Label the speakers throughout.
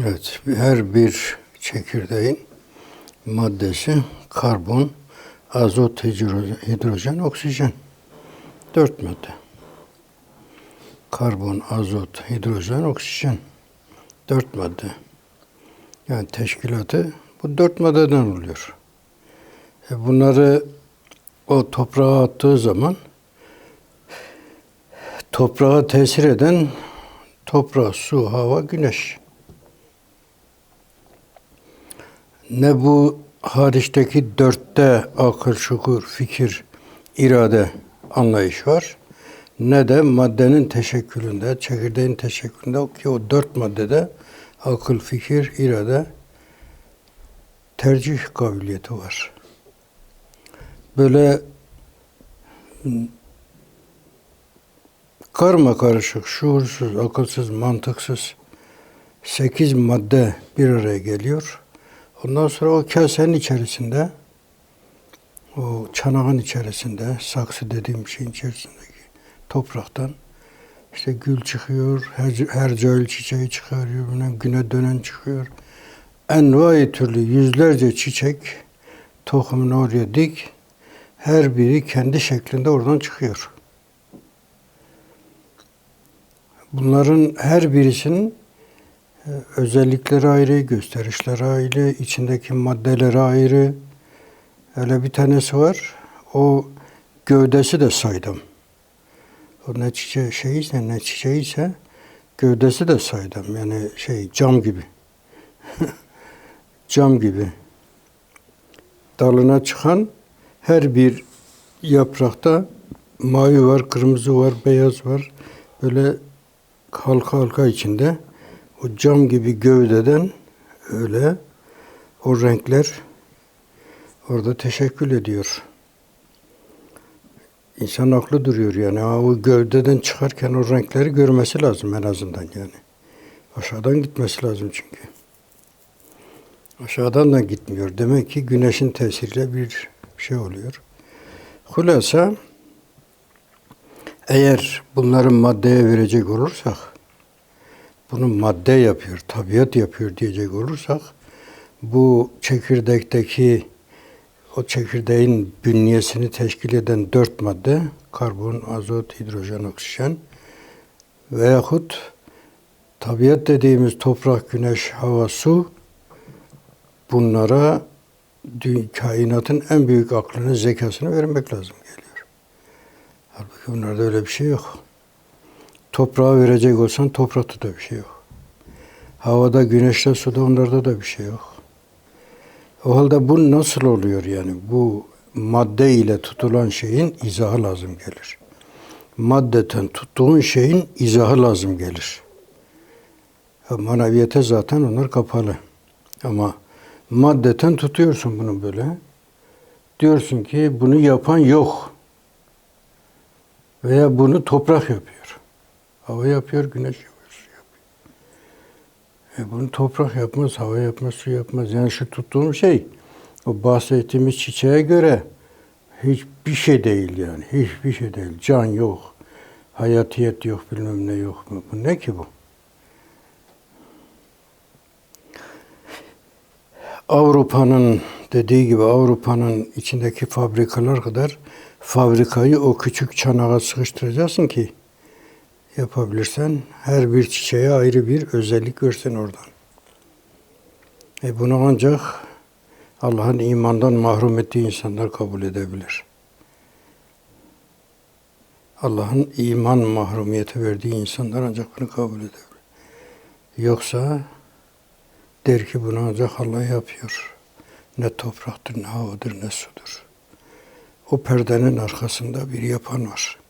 Speaker 1: Evet, her bir çekirdeğin maddesi karbon, azot, hidro- hidrojen, oksijen. Dört madde. Karbon, azot, hidrojen, oksijen. Dört madde. Yani teşkilatı bu dört maddeden oluyor. E bunları o toprağa attığı zaman toprağa tesir eden toprak, su, hava, güneş. Ne bu hariçteki dörtte akıl, şukur, fikir, irade, anlayış var. Ne de maddenin teşekkülünde, çekirdeğin teşekkülünde ki o dört maddede akıl, fikir, irade, tercih kabiliyeti var. Böyle karma karışık, şuursuz, akılsız, mantıksız sekiz madde bir araya geliyor. Ondan sonra o kasenin içerisinde, o çanağın içerisinde, saksı dediğim şeyin içerisindeki topraktan işte gül çıkıyor, her, hercai çiçeği çıkarıyor, bilmem güne dönen çıkıyor. Envai türlü yüzlerce çiçek tohumunu oraya dik, her biri kendi şeklinde oradan çıkıyor. Bunların her birisinin özellikleri ayrı, gösterişleri ayrı, içindeki maddeleri ayrı. Öyle bir tanesi var. O gövdesi de saydam. O ne çiçeği şeyse ne çiçeğiyse gövdesi de saydam. Yani şey cam gibi. cam gibi. Dalına çıkan her bir yaprakta mavi var, kırmızı var, beyaz var. Böyle halka halka içinde o cam gibi gövdeden öyle o renkler orada teşekkül ediyor. İnsan aklı duruyor yani. Ha, o gövdeden çıkarken o renkleri görmesi lazım en azından yani. Aşağıdan gitmesi lazım çünkü. Aşağıdan da gitmiyor. Demek ki güneşin tesiriyle bir şey oluyor. Hulasa eğer bunların maddeye verecek olursak bunu madde yapıyor, tabiat yapıyor diyecek olursak bu çekirdekteki o çekirdeğin bünyesini teşkil eden dört madde karbon, azot, hidrojen, oksijen veyahut tabiat dediğimiz toprak, güneş, hava, su bunlara kainatın en büyük aklını, zekasını vermek lazım geliyor. Halbuki bunlarda öyle bir şey yok. Toprağa verecek olsan toprakta da bir şey yok. Havada, güneşte, suda onlarda da bir şey yok. O halde bu nasıl oluyor yani? Bu madde ile tutulan şeyin izahı lazım gelir. Maddeten tuttuğun şeyin izahı lazım gelir. Maneviyete zaten onlar kapalı. Ama maddeten tutuyorsun bunu böyle. Diyorsun ki bunu yapan yok. Veya bunu toprak yapıyor. Hava yapıyor, güneş yapıyor, su yapıyor. E bunu toprak yapmaz, hava yapmaz, su yapmaz. Yani şu tuttuğum şey, o bahsettiğimiz çiçeğe göre hiçbir şey değil yani. Hiçbir şey değil. Can yok, hayatiyet yok, bilmem ne yok. Bu ne ki bu? Avrupa'nın dediği gibi Avrupa'nın içindeki fabrikalar kadar fabrikayı o küçük çanağa sıkıştıracaksın ki yapabilirsen her bir çiçeğe ayrı bir özellik görsen oradan. E bunu ancak Allah'ın imandan mahrum ettiği insanlar kabul edebilir. Allah'ın iman mahrumiyeti verdiği insanlar ancak bunu kabul edebilir. Yoksa der ki bunu ancak Allah yapıyor. Ne topraktır, ne havadır, ne sudur. O perdenin arkasında bir yapan var.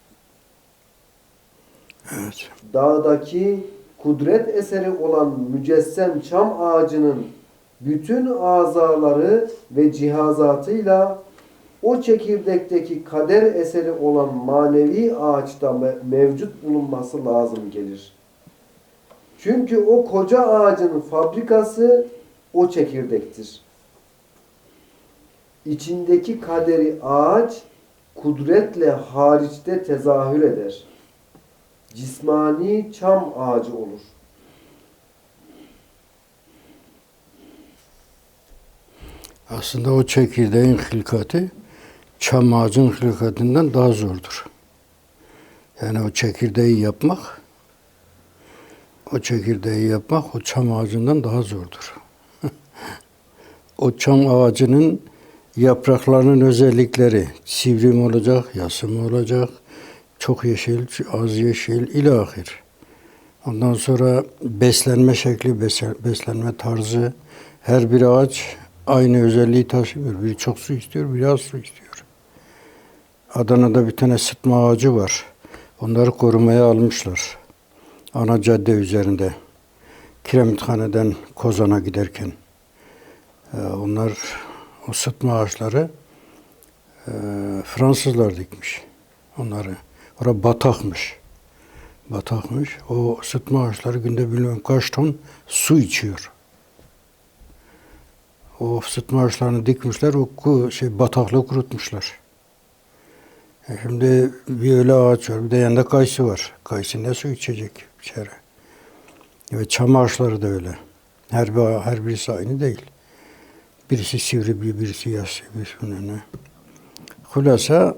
Speaker 1: Evet.
Speaker 2: dağdaki kudret eseri olan mücessem çam ağacının bütün azaları ve cihazatıyla o çekirdekteki kader eseri olan manevi ağaçta me- mevcut bulunması lazım gelir. Çünkü o koca ağacın fabrikası o çekirdektir. İçindeki kaderi ağaç kudretle hariçte tezahür eder cismani çam ağacı olur.
Speaker 1: Aslında o çekirdeğin hilkati çam ağacın hilkatinden daha zordur. Yani o çekirdeği yapmak o çekirdeği yapmak o çam ağacından daha zordur. o çam ağacının yapraklarının özellikleri sivri mi olacak, yassı mı olacak, çok yeşil, az yeşil, ilahir. Ondan sonra beslenme şekli, beslenme tarzı, her bir ağaç aynı özelliği taşımıyor. Biri çok su istiyor, biri az su istiyor. Adana'da bir tane sıtma ağacı var. Onları korumaya almışlar. Ana cadde üzerinde. Kiremithane'den Kozan'a giderken. Ee, onlar o sıtma ağaçları e, Fransızlar dikmiş onları. Orada batakmış. Batakmış. O sıtma ağaçları günde bilmem kaç ton su içiyor. O sıtma ağaçlarını dikmişler, o şey bataklığı kurutmuşlar. E şimdi bir öyle ağaç var, bir de yanında kayısı var. Kayısı ne su içecek içeri. Ve çam ağaçları da öyle. Her bir, her birisi aynı değil. Birisi sivri, bir birisi yassı, birisi ne. Hulasa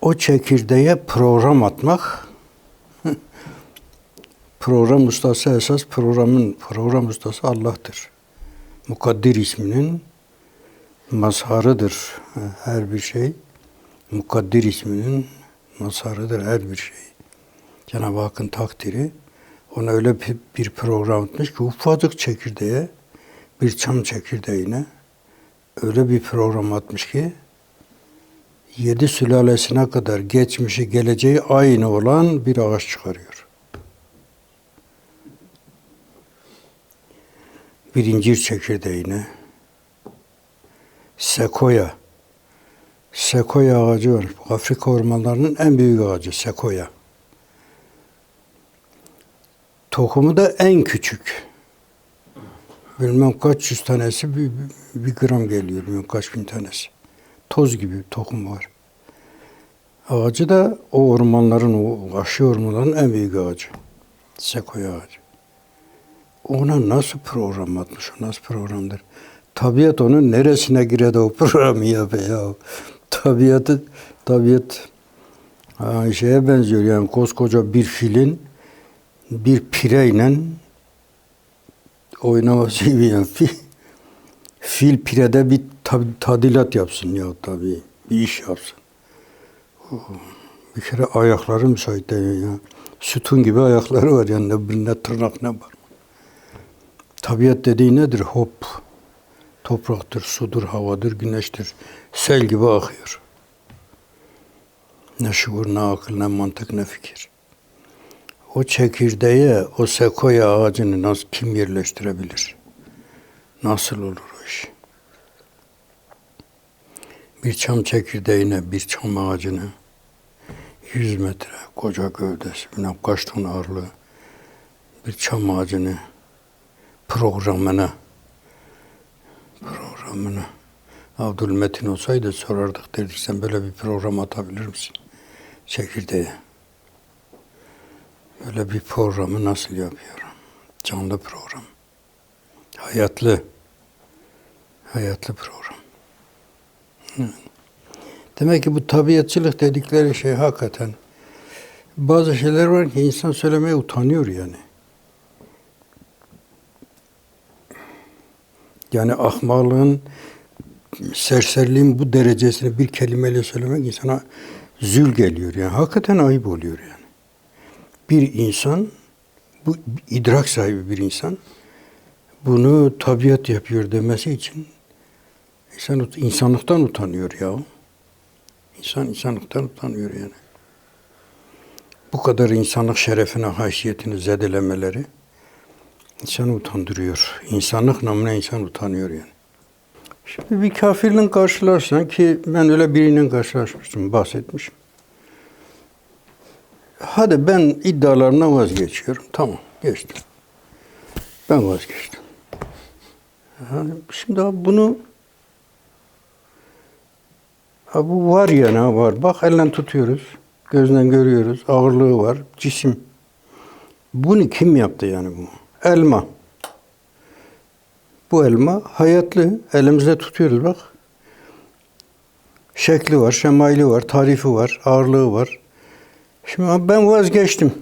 Speaker 1: o çekirdeğe program atmak program ustası esas programın program ustası Allah'tır. Mukaddir isminin mazharıdır her bir şey. Mukaddir isminin mazharıdır her bir şey. Cenab-ı Hakk'ın takdiri ona öyle bir- program atmış ki ufacık çekirdeğe bir çam çekirdeğine öyle bir program atmış ki yedi sülalesine kadar geçmişi geleceği aynı olan bir ağaç çıkarıyor. Bir incir çekirdeğine sekoya sekoya ağacı var. Afrika ormanlarının en büyük ağacı sekoya. Tohumu da en küçük. Bilmem kaç yüz tanesi bir, bir gram geliyor. Bilmem kaç bin tanesi. Toz gibi tohum var. Ağacı da o ormanların, o vahşi ormanların en büyük ağacı. Sekoya ağacı. Ona nasıl program atmış, nasıl programdır? Tabiat onun neresine girer de o programı yapıyor ya. Tabiatı, tabiat ha, şeye benziyor yani koskoca bir filin bir pireyle oynaması gibi yani. Fil, fil pirede bir tab- tadilat yapsın ya tabii. Bir iş yapsın. Bir kere ayakları müsait değil ya. Sütun gibi ayakları var yani ne, ne tırnak ne var. Tabiat dediği nedir? Hop. Topraktır, sudur, havadır, güneştir. Sel gibi akıyor. Ne şuur, ne akıl, ne mantık, ne fikir. O çekirdeğe, o sekoya ağacını nasıl kim yerleştirebilir? Nasıl olur o iş? Bir çam çekirdeğine, bir çam ağacını 100 metre koca gövdesi, bilmem kaç ton ağırlığı bir çam ağacını programına programına Abdülmetin olsaydı sorardık derdik sen böyle bir program atabilir misin? Çekirdeğe. Böyle bir programı nasıl yapıyorum? Canlı program. Hayatlı. Hayatlı program. Demek ki bu tabiatçılık dedikleri şey hakikaten bazı şeyler var ki insan söylemeye utanıyor yani. Yani ahmalığın, serseriliğin bu derecesini bir kelimeyle söylemek insana zül geliyor. Yani hakikaten ayıp oluyor yani. Bir insan, bu idrak sahibi bir insan bunu tabiat yapıyor demesi için insan insanlıktan utanıyor ya. İnsan insanlıktan utanıyor yani. Bu kadar insanlık şerefine, haysiyetini zedelemeleri insanı utandırıyor. İnsanlık namına insan utanıyor yani. Şimdi bir kafirle karşılarsan ki ben öyle biriyle karşılaşmıştım, bahsetmişim. Hadi ben iddialarımdan vazgeçiyorum. Tamam, geçtim. Ben vazgeçtim. Yani şimdi bunu ha bu var ya ne var? Bak elle tutuyoruz. Gözden görüyoruz. Ağırlığı var. Cisim. Bunu kim yaptı yani bu? Elma. Bu elma hayatlı. Elimizde tutuyoruz bak. Şekli var, şemaili var, tarifi var, ağırlığı var. Şimdi ben vazgeçtim.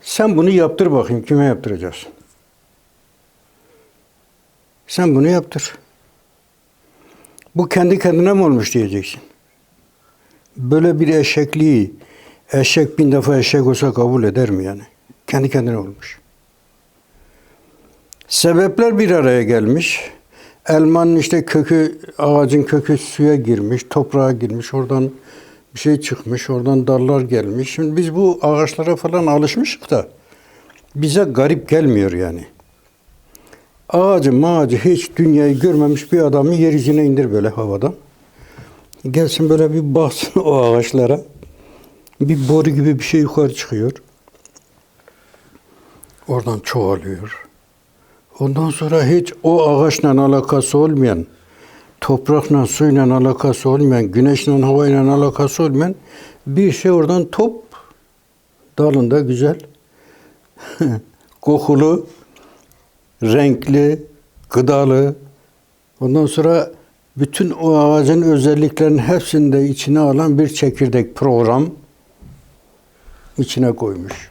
Speaker 1: Sen bunu yaptır bakayım. Kime yaptıracaksın? Sen bunu yaptır. Bu kendi kendine mi olmuş diyeceksin. Böyle bir eşekliği, eşek bin defa eşek olsa kabul eder mi yani? Kendi kendine olmuş. Sebepler bir araya gelmiş. Elmanın işte kökü, ağacın kökü suya girmiş, toprağa girmiş, oradan bir şey çıkmış, oradan dallar gelmiş. Şimdi biz bu ağaçlara falan alışmışık da bize garip gelmiyor yani. Ağacı mağacı hiç dünyayı görmemiş bir adamı yeryüzüne indir böyle havadan. Gelsin böyle bir baksın o ağaçlara. Bir boru gibi bir şey yukarı çıkıyor. Oradan çoğalıyor. Ondan sonra hiç o ağaçla alakası olmayan, toprakla, suyla alakası olmayan, güneşle, havayla alakası olmayan bir şey oradan top dalında güzel, kokulu, renkli, gıdalı. Ondan sonra bütün o ağacın özelliklerinin hepsini de içine alan bir çekirdek program içine koymuş.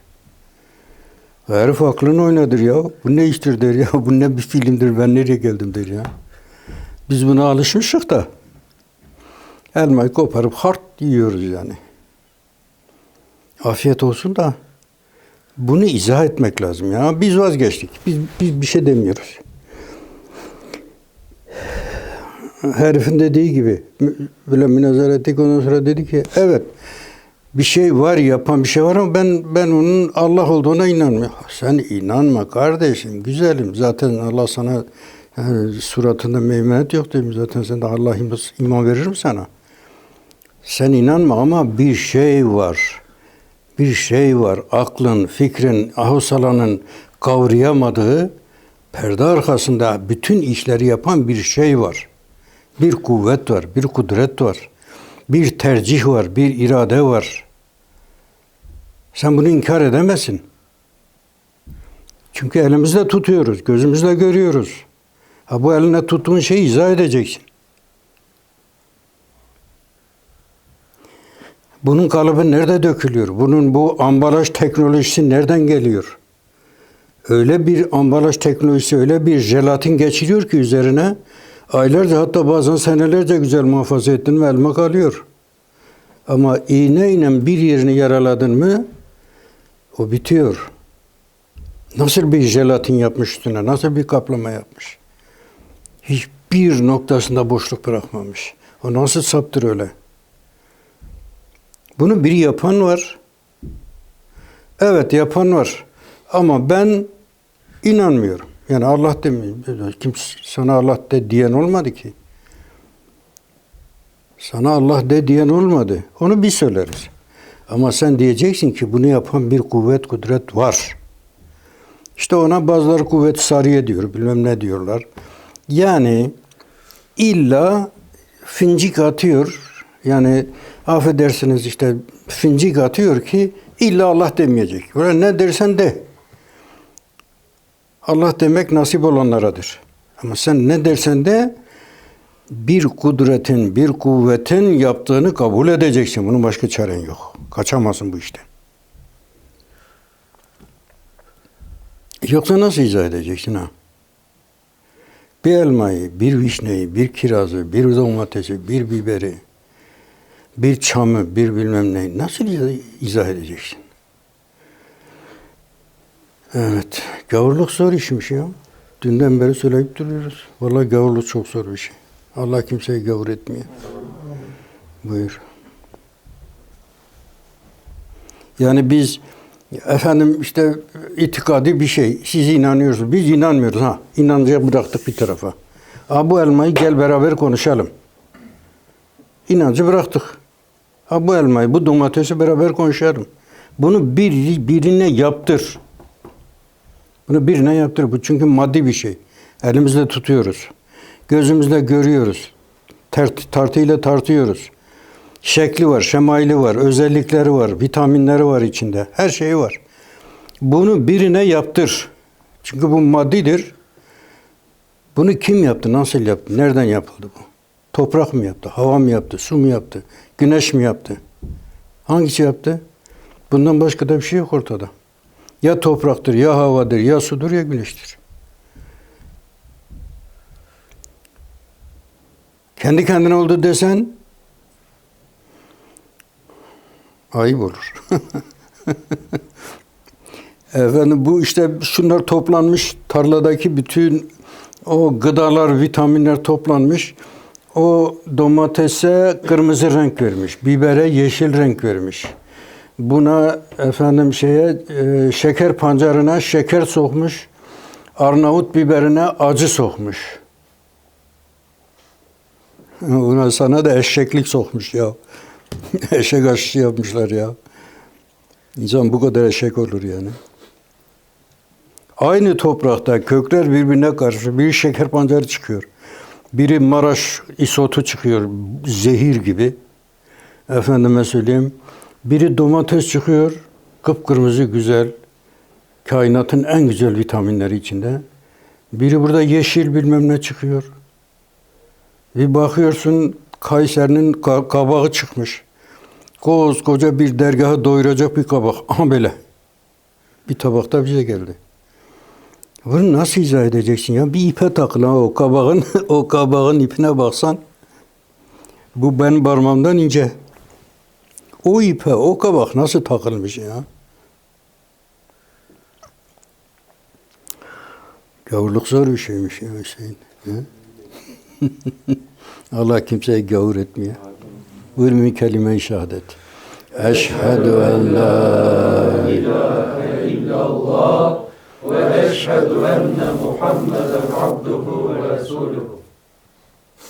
Speaker 1: Herif aklını oynadır ya. Bu ne iştir der ya. Bu ne bir filmdir ben nereye geldim der ya. Biz buna alışmışık da. Elmayı koparıp hart yiyoruz yani. Afiyet olsun da bunu izah etmek lazım ya. Biz vazgeçtik. Biz, biz bir şey demiyoruz. Herifin dediği gibi böyle münazara ettik ondan sonra dedi ki evet bir şey var yapan bir şey var ama ben ben onun Allah olduğuna inanmıyorum. Sen inanma kardeşim güzelim zaten Allah sana yani suratında meymenet yok demiş zaten sen de Allah iman verir mi sana? Sen inanma ama bir şey var. Bir şey var. Aklın, fikrin, ahusalanın kavrayamadığı perde arkasında bütün işleri yapan bir şey var. Bir kuvvet var, bir kudret var. Bir tercih var, bir irade var. Sen bunu inkar edemezsin. Çünkü elimizde tutuyoruz, gözümüzle görüyoruz. Ha bu eline tuttuğun şeyi izah edeceksin. Bunun kalıbı nerede dökülüyor? Bunun bu ambalaj teknolojisi nereden geliyor? Öyle bir ambalaj teknolojisi, öyle bir jelatin geçiriyor ki üzerine aylarca hatta bazen senelerce güzel muhafaza ettin ve elma kalıyor. Ama iğneyle bir yerini yaraladın mı o bitiyor. Nasıl bir jelatin yapmış üstüne, nasıl bir kaplama yapmış. Hiçbir noktasında boşluk bırakmamış. O nasıl saptır öyle? Bunu bir yapan var. Evet yapan var. Ama ben inanmıyorum. Yani Allah demiyor. Kim sana Allah de diyen olmadı ki. Sana Allah de diyen olmadı. Onu biz söyleriz. Ama sen diyeceksin ki bunu yapan bir kuvvet, kudret var. İşte ona bazıları kuvvet sariye diyor, bilmem ne diyorlar. Yani illa fincik atıyor. Yani affedersiniz işte fincik atıyor ki illa Allah demeyecek. Böyle ne dersen de. Allah demek nasip olanlaradır. Ama sen ne dersen de bir kudretin, bir kuvvetin yaptığını kabul edeceksin. Bunun başka çaren yok. Kaçamazsın bu işten. Yoksa nasıl izah edeceksin ha? Bir elmayı, bir vişneyi, bir kirazı, bir domatesi, bir biberi, bir çamı, bir bilmem neyi nasıl izah- edeceksin? Evet, gavurluk zor işmiş ya. Dünden beri söyleyip duruyoruz. Vallahi gavurluk çok zor bir şey. Allah kimseyi gavur etmiyor. Buyur. Yani biz efendim işte itikadi bir şey. Siz inanıyorsunuz. Biz inanmıyoruz. Ha, inancı bıraktık bir tarafa. Ha, bu elmayı gel beraber konuşalım. İnancı bıraktık. Ha, bu elmayı, bu domatesi beraber konuşalım. Bunu bir, birine yaptır. Bunu birine yaptır. Bu çünkü maddi bir şey. Elimizde tutuyoruz. Gözümüzle görüyoruz. Tert, tartıyla tartıyoruz. Şekli var, şemaili var, özellikleri var, vitaminleri var içinde. Her şeyi var. Bunu birine yaptır. Çünkü bu maddidir. Bunu kim yaptı? Nasıl yaptı? Nereden yapıldı bu? Toprak mı yaptı? Hava mı yaptı? Su mu yaptı? Güneş mi yaptı? Hangisi yaptı? Bundan başka da bir şey yok ortada. Ya topraktır, ya havadır, ya sudur, ya güneştir. Kendi kendine oldu desen ayıp olur. Efendim bu işte şunlar toplanmış tarladaki bütün o gıdalar, vitaminler toplanmış. O domatese kırmızı renk vermiş, bibere yeşil renk vermiş. Buna efendim şeye e, şeker pancarına şeker sokmuş. Arnavut biberine acı sokmuş. Buna sana da eşeklik sokmuş ya. Eşek aşısı yapmışlar ya. İnsan bu kadar eşek olur yani. Aynı toprakta kökler birbirine karşı biri şeker pancarı çıkıyor. Biri Maraş isotu çıkıyor zehir gibi. Efendime söyleyeyim. Biri domates çıkıyor kıpkırmızı güzel. Kainatın en güzel vitaminleri içinde. Biri burada yeşil bilmem ne çıkıyor. Bir bakıyorsun Kayseri'nin ka- kabağı çıkmış. Koskoca bir dergahı doyuracak bir kabak. Aha böyle. Bir tabakta bize geldi. Bunu nasıl izah edeceksin ya? Bir ipe takılan o kabağın, o kabağın ipine baksan bu benim parmağımdan ince. O ipe, o kabak nasıl takılmış ya? Gavurluk zor bir şeymiş ya Hüseyin. Allah kimseye gavur etmiyor. Buyurun bir kelime-i şehadet. Eşhedü en la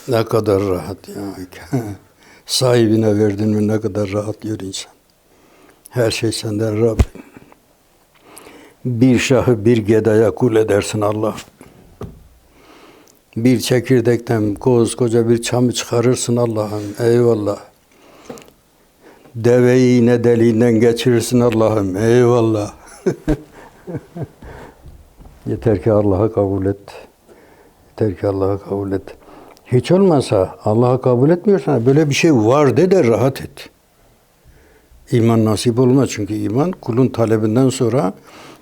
Speaker 1: Ne kadar rahat ya. Sahibine verdin mi ne kadar rahatlıyor insan. Her şey senden Rabbim. Bir şahı bir gedaya kul edersin Allah. Bir çekirdekten koskoca bir çamı çıkarırsın Allah'ım. Eyvallah. Deveyi iğne deliğinden geçirirsin Allah'ım. Eyvallah. Yeter ki Allah'a kabul et. Yeter ki Allah'a kabul et. Hiç olmazsa Allah'a kabul etmiyorsan böyle bir şey var de de rahat et. İman nasip olmaz çünkü iman kulun talebinden sonra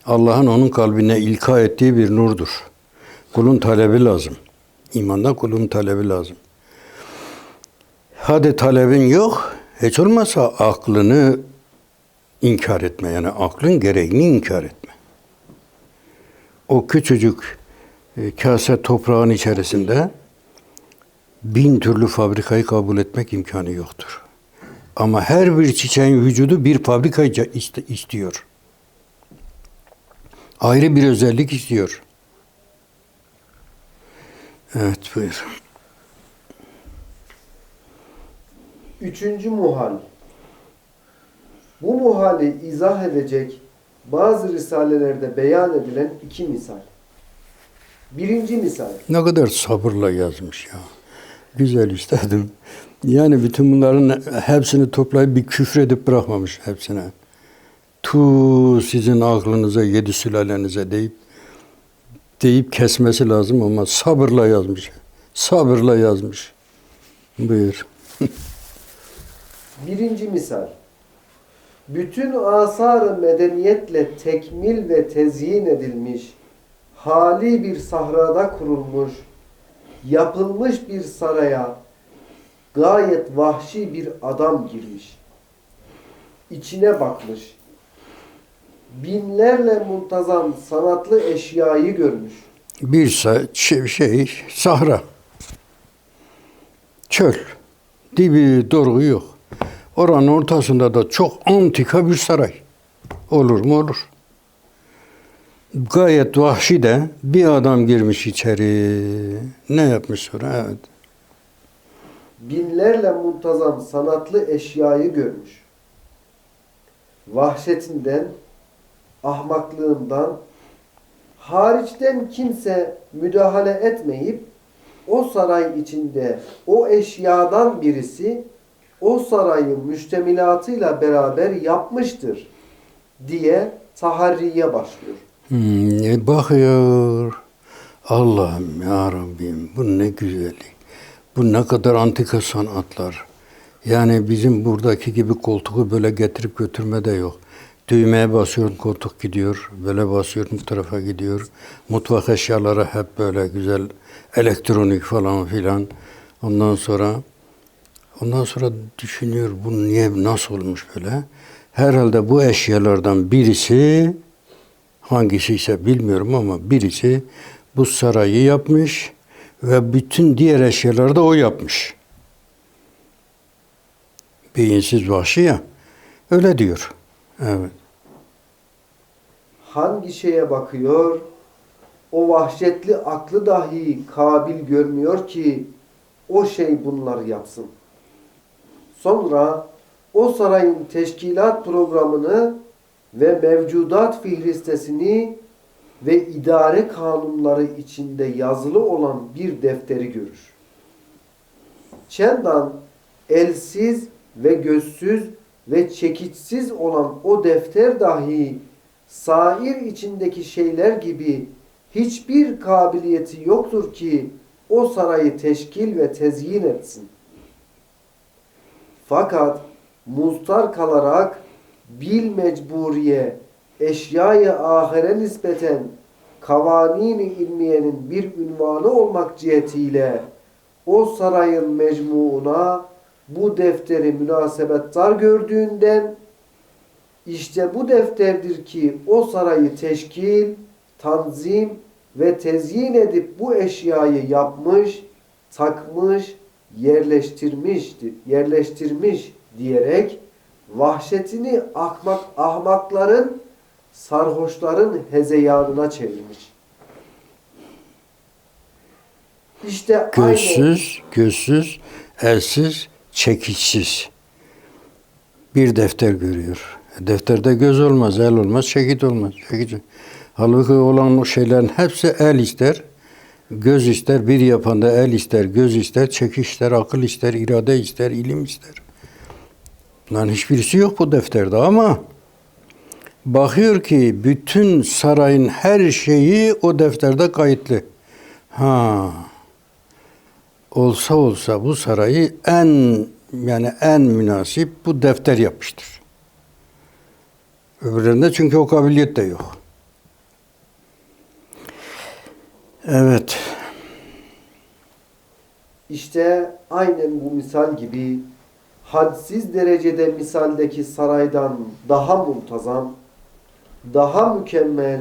Speaker 1: Allah'ın onun kalbine ilka ettiği bir nurdur. Kulun talebi lazım. İmandan kulun talebi lazım. Hadi talebin yok, hiç olmazsa aklını inkar etme. Yani aklın gereğini inkar etme. O küçücük e, kase toprağın içerisinde bin türlü fabrikayı kabul etmek imkanı yoktur. Ama her bir çiçeğin vücudu bir fabrika istiyor. Ayrı bir özellik istiyor. Evet buyur.
Speaker 2: Üçüncü muhal. Bu muhali izah edecek bazı risalelerde beyan edilen iki misal. Birinci misal.
Speaker 1: Ne kadar sabırla yazmış ya. Güzel istedim. Yani bütün bunların hepsini toplayıp bir küfredip bırakmamış hepsine. Tu sizin aklınıza, yedi sülalenize deyip deyip kesmesi lazım ama sabırla yazmış. Sabırla yazmış. Buyur.
Speaker 2: Birinci misal. Bütün asar medeniyetle tekmil ve tezyin edilmiş, hali bir sahrada kurulmuş, yapılmış bir saraya gayet vahşi bir adam girmiş. İçine bakmış. Binlerle muntazam sanatlı eşyayı görmüş.
Speaker 1: Bir şey, şey sahra. Çöl. Dibi dorgu yok. Oranın ortasında da çok antika bir saray. Olur mu olur. Gayet vahşi de bir adam girmiş içeri. Ne yapmış sonra? Evet.
Speaker 2: binlerle muntazam sanatlı eşyayı görmüş. Vahşetinden, ahmaklığından, hariçten kimse müdahale etmeyip o saray içinde o eşyadan birisi o sarayın müştemilatıyla beraber yapmıştır diye taharriye başlıyor.
Speaker 1: Hmm, e, bakıyor. Allah'ım ya Rabbim bu ne güzellik. Bu ne kadar antika sanatlar. Yani bizim buradaki gibi koltuğu böyle getirip götürme de yok. Düğmeye basıyorsun koltuk gidiyor. Böyle basıyorsun bu tarafa gidiyor. Mutfak eşyaları hep böyle güzel elektronik falan filan. Ondan sonra ondan sonra düşünüyor bu niye nasıl olmuş böyle. Herhalde bu eşyalardan birisi hangisi ise bilmiyorum ama birisi bu sarayı yapmış ve bütün diğer eşyaları da o yapmış. Beyinsiz vahşi ya. Öyle diyor. Evet.
Speaker 2: hangi şeye bakıyor? O vahşetli aklı dahi kabil görmüyor ki o şey bunları yapsın. Sonra o sarayın teşkilat programını ve mevcudat fihristesini ve idare kanunları içinde yazılı olan bir defteri görür. Çendan elsiz ve gözsüz ve çekiçsiz olan o defter dahi sair içindeki şeyler gibi hiçbir kabiliyeti yoktur ki o sarayı teşkil ve tezyin etsin. Fakat mustar kalarak bil mecburiye eşyayı ahire nispeten kavanini ilmiyenin bir ünvanı olmak cihetiyle o sarayın mecmuuna bu defteri münasebettar gördüğünden işte bu defterdir ki o sarayı teşkil, tanzim ve tezyin edip bu eşyayı yapmış, takmış, yerleştirmiştir, yerleştirmiş diyerek vahşetini ahmak, ahmakların, sarhoşların hezeyanına çevirmiş. İşte aynı
Speaker 1: Gözsüz, gözsüz, elsiz, çekiçsiz. Bir defter görüyor. Defterde göz olmaz, el olmaz, çekit olmaz. Çekiç. Halbuki olan o şeylerin hepsi el ister, göz ister, bir yapanda el ister, göz ister, çekiş ister, akıl ister, irade ister, ilim ister. Bunların hiçbirisi yok bu defterde ama bakıyor ki bütün sarayın her şeyi o defterde kayıtlı. Ha, olsa olsa bu sarayı en yani en münasip bu defter yapmıştır. Öbürlerinde çünkü o kabiliyet de yok. Evet.
Speaker 2: İşte aynen bu misal gibi hadsiz derecede misaldeki saraydan daha muntazam, daha mükemmel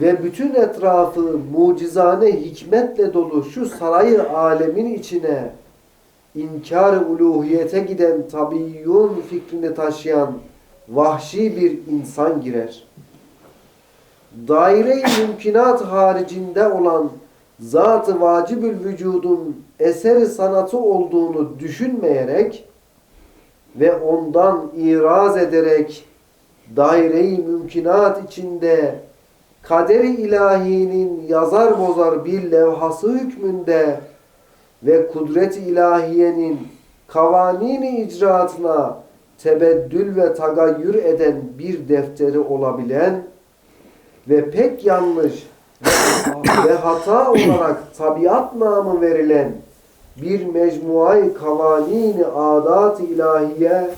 Speaker 2: ve bütün etrafı mucizane hikmetle dolu şu sarayı alemin içine inkar-ı uluhiyete giden tabiyyun fikrini taşıyan vahşi bir insan girer. Daire-i mümkinat haricinde olan zat-ı vacibül vücudun eseri sanatı olduğunu düşünmeyerek ve ondan iraz ederek daire-i mümkinat içinde kader-i ilahinin yazar bozar bir levhası hükmünde ve kudret-i ilahiyenin kavanini icraatına tebeddül ve tagayyür eden bir defteri olabilen ve pek yanlış ve- hata olarak tabiat namı verilen bir mecmuayı kavanini adat ilahiye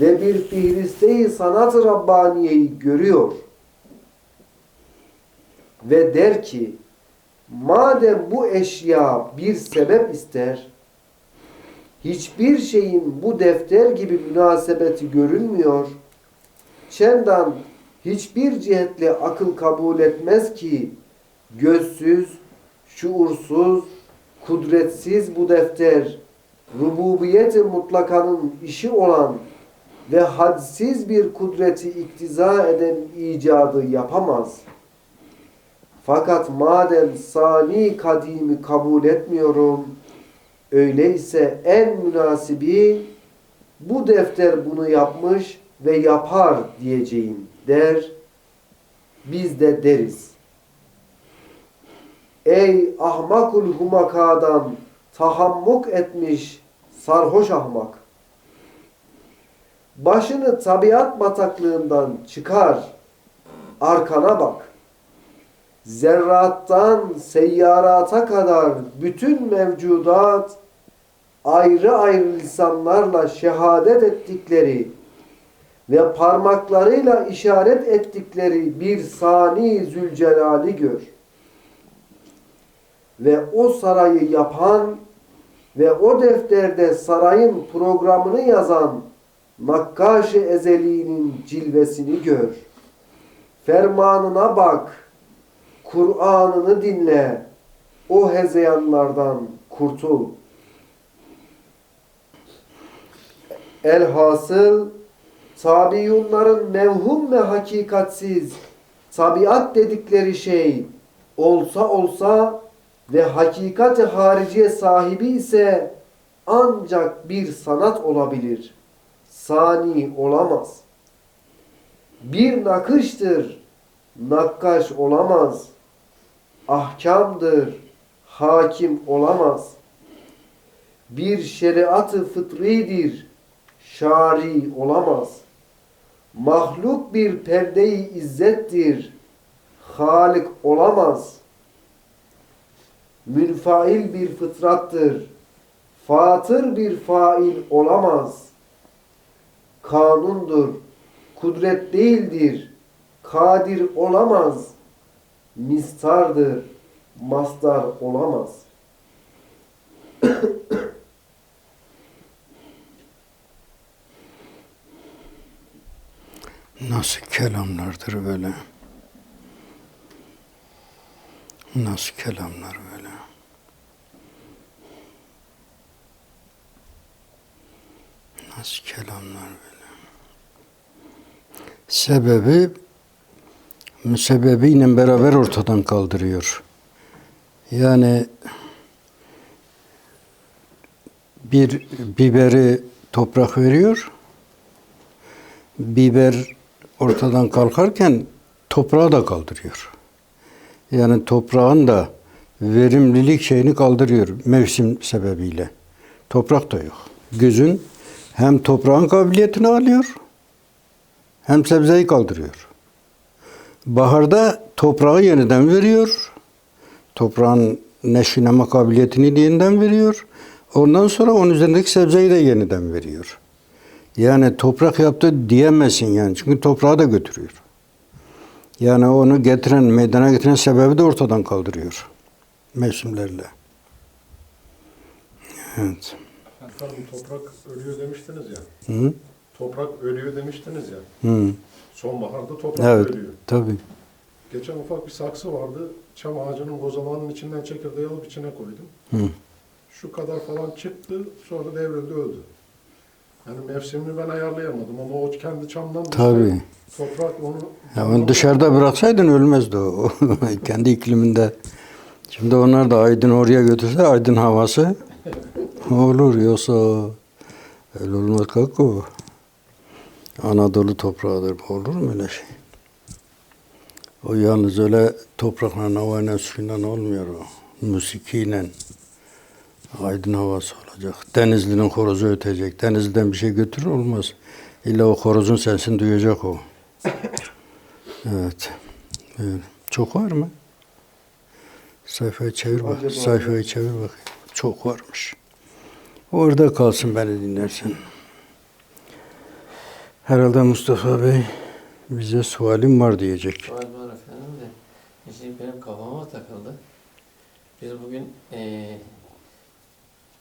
Speaker 2: ve bir fihriste-i sanat-ı Rabbaniye'yi görüyor. Ve der ki, madem bu eşya bir sebep ister, hiçbir şeyin bu defter gibi münasebeti görünmüyor. Çendan hiçbir cihetle akıl kabul etmez ki gözsüz, şuursuz, kudretsiz bu defter rububiyet-i mutlakanın işi olan ve hadsiz bir kudreti iktiza eden icadı yapamaz. Fakat madem sani kadimi kabul etmiyorum, öyleyse en münasibi bu defter bunu yapmış ve yapar diyeceğim der. Biz de deriz. Ey ahmakul humakadan tahammuk etmiş sarhoş ahmak. Başını tabiat bataklığından çıkar, arkana bak. zerrattan seyyarata kadar bütün mevcudat ayrı ayrı lisanlarla şehadet ettikleri ve parmaklarıyla işaret ettikleri bir sani zülcelali gör. Ve o sarayı yapan ve o defterde sarayın programını yazan Nakkaş-ı Ezeli'nin cilvesini gör. Fermanına bak, Kur'an'ını dinle, o hezeyanlardan kurtul. Elhasıl tabiunların mevhum ve hakikatsiz tabiat dedikleri şey olsa olsa ve hakikati hariciye sahibi ise ancak bir sanat olabilir. Sani olamaz. Bir nakıştır. Nakkaş olamaz. Ahkamdır. Hakim olamaz. Bir şeriatı fıtridir. Şari olamaz. Mahluk bir perde-i izzettir. Halik olamaz. Münfail bir fıtrattır. Fatır bir fail olamaz. Kanundur. Kudret değildir. Kadir olamaz. Mistardır. Mastar olamaz.
Speaker 1: Nasıl kelamlardır böyle? Nasıl kelamlar böyle? Nasıl kelamlar böyle? Sebebi müsebbebiyle beraber ortadan kaldırıyor. Yani bir biberi toprak veriyor. Biber ortadan kalkarken toprağı da kaldırıyor. Yani toprağın da verimlilik şeyini kaldırıyor mevsim sebebiyle. Toprak da yok. Gözün hem toprağın kabiliyetini alıyor hem sebzeyi kaldırıyor. Baharda toprağı yeniden veriyor. Toprağın neşvineme kabiliyetini yeniden veriyor. Ondan sonra onun üzerindeki sebzeyi de yeniden veriyor. Yani toprak yaptı diyemezsin yani. Çünkü toprağı da götürüyor. Yani onu getiren, meydana getiren sebebi de ortadan kaldırıyor. Mevsimlerle. Evet.
Speaker 3: Efendim toprak ölüyor demiştiniz ya.
Speaker 1: Hı?
Speaker 3: Toprak ölüyor demiştiniz ya.
Speaker 1: Hı.
Speaker 3: Sonbaharda toprak
Speaker 1: Evet.
Speaker 3: ölüyor.
Speaker 1: Tabii.
Speaker 3: Geçen ufak bir saksı vardı. Çam ağacının kozamanın içinden çekirdeği alıp içine koydum.
Speaker 1: Hı.
Speaker 3: Şu kadar falan çıktı. Sonra devrildi öldü. Yani mevsimini ben ayarlayamadım ama o kendi çamdan.
Speaker 1: Tabii.
Speaker 3: Toprak onu...
Speaker 1: Ya onu dışarıda bıraksaydın ölmezdi o. Kendi ikliminde. Şimdi onlar da Aydın oraya götürse Aydın havası olur. Yoksa öyle olmaz kalk o. Anadolu toprağıdır. Olur mu öyle şey? O yalnız öyle toprakla, havayla, suyla olmuyor o. Musikiyle. Aydın havası olacak. Denizlinin horozu ötecek. Denizliden bir şey götürür olmaz. İlla o horozun sesini duyacak o. Evet. Böyle. Çok var mı? Sayfayı çevir bak.
Speaker 2: Acaba-
Speaker 1: Sayfayı çevir bakayım. Çok varmış. Orada kalsın beni dinlersen. Herhalde Mustafa Bey bize sualim var diyecek.
Speaker 4: Var var efendim de. e Şimdi benim kafama takıldı. Biz bugün eee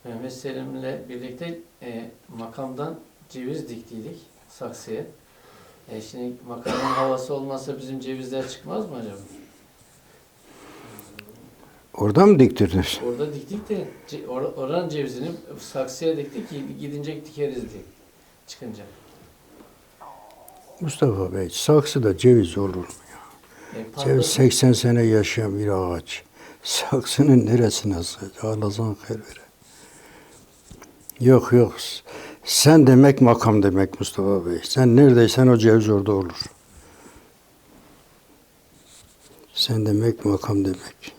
Speaker 4: Mehmet Selim'le birlikte eee, makamdan ceviz diktiydik saksıya. E şimdi makamın havası olmazsa bizim cevizler çıkmaz mı acaba?
Speaker 1: Orada mı diktirdiniz?
Speaker 4: Orada diktik de ce- or- oranın cevizini saksıya diktik ki gidince dikeriz diye çıkınca.
Speaker 1: Mustafa Bey saksıda ceviz olur mu?
Speaker 4: E,
Speaker 1: Ceviz
Speaker 4: patladı.
Speaker 1: 80 sene yaşayan bir ağaç. Saksının neresine sığacak? Hayır vere. Yok yok. Sen demek makam demek Mustafa Bey. Sen neredeysen o ceviz orada olur. Sen demek makam demek.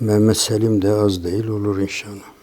Speaker 1: Mehmet Selim de az değil olur inşallah.